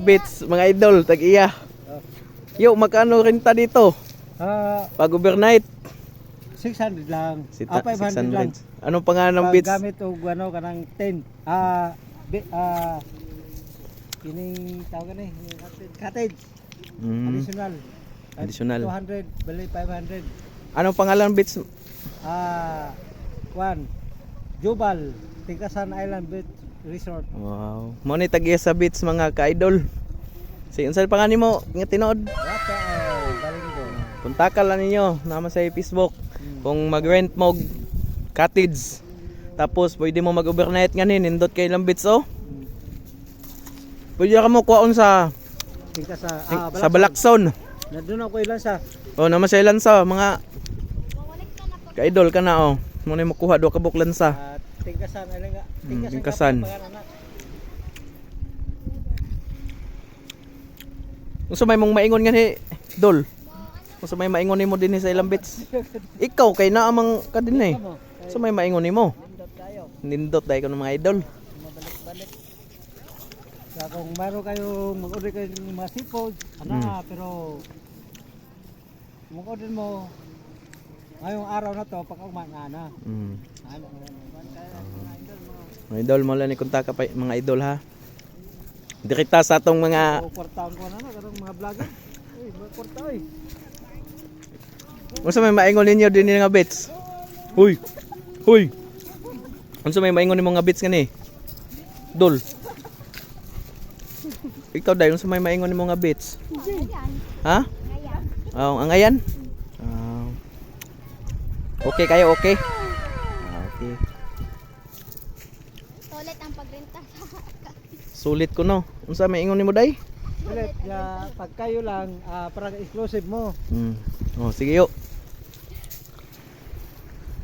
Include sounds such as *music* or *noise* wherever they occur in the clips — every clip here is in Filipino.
Bits, mga idol, tag-iya. Yo, magkano renta dito? Ah, Pag overnight? 600 lang. Si ah, 500 lang. Anong pangalan ng Pag bits? gamit og ano kanang 10. Ah, bi, ah kining tawag ni cottage Mm. additional. Ah, Additional. 200 bali 500. Anong pangalan ng bits? Ah, kwan. Jubal, Tingkasan Island Beach Resort. Wow. Mo ni tag-iya sa bits mga ka-idol. Si unsa pa nga nimo nga tinuod? Wata ay galing ko. Kontakan lang ninyo naman sa Facebook kung mag-rent mo cottage. Tapos pwede mo mag-overnight nganin, nindot kay ilang bits oh. Pwede ka mo kuhaon sa Tingkasan ah, sa Balakson. Nandun ako ilan sa Oh, naman sa ilan sa mga ka-idol ka na oh. Mo ni makuha do ka buklan sa. ah, Tingkasan Island nga. Hmm, Tingkasan. Tingkasan. na. Unsa may mong maingon nga ni Dol? Unsa may maingon nimo din sa ilang bits? Ikaw kay naa mang ka din eh. Unsa may maingon nimo? Nindot ka ng mga idol. mabalik-balik. Kaya kung meron kayo mag-order kayo ng mga seafood, ano Mm. nga, pero mag-order mo ngayong araw na to, pag umana na. Mm. Ano, mga idol, lang ni kontak ka pa mga idol ha. Direkta sa atong mga kwartaon ko na na, karong mga vlogger. Uy, mga kwarta oy. Unsa may maingon ninyo din nga bits? Huy. Huy. Unsa may maingon nimo nga bits nga ni? Dol. Ikaw dai unsa may maingon nimo nga bits? Ha? Oh, ang ayan? Okay kayo, okay? Ah, okay. Toilet ang pagrenta *laughs* Sulit ko no. Unsa may ingon nimo dai? Ulit, ya, pag kayo lang, ah, parang exclusive mo. Hmm. Oh, sige yo.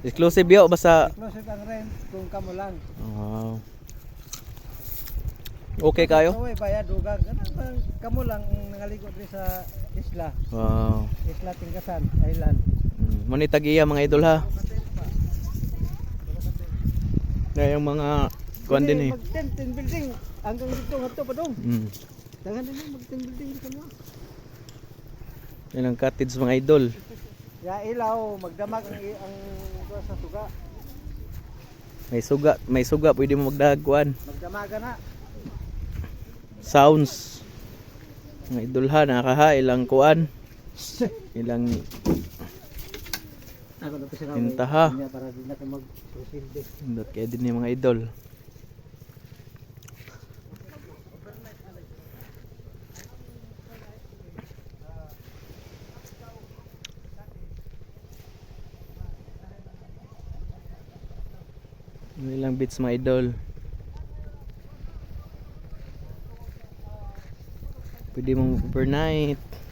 Exclusive yo basta Exclusive ang rent kung kamo lang. Oh. Okay kayo? Eh, bayad, dugang. Ganun bang kamo lang ang nangaligo dito sa isla. Wow. Isla Tingkasan, Island. Manitag iya mga idol ha. Na yung mga kuan din eh. Mag tent, tent building hanggang dito nga pa dong. Mm. Tangan na mag tent building dito mo. Yan ang cottage mga idol. Ya ilaw, magdamag ang ang sa suga. May suga, may suga pwede mo magdagag kuan. Magdamaga na. Sounds. Mga idol ha, nakaha ilang kuan. *laughs* Ilang Ako na pa siya Tinta, ha? Kanya para din ako mag proceed. Indot kaya din yung mga idol. Ano ilang bits mga idol. Pwede mo overnight.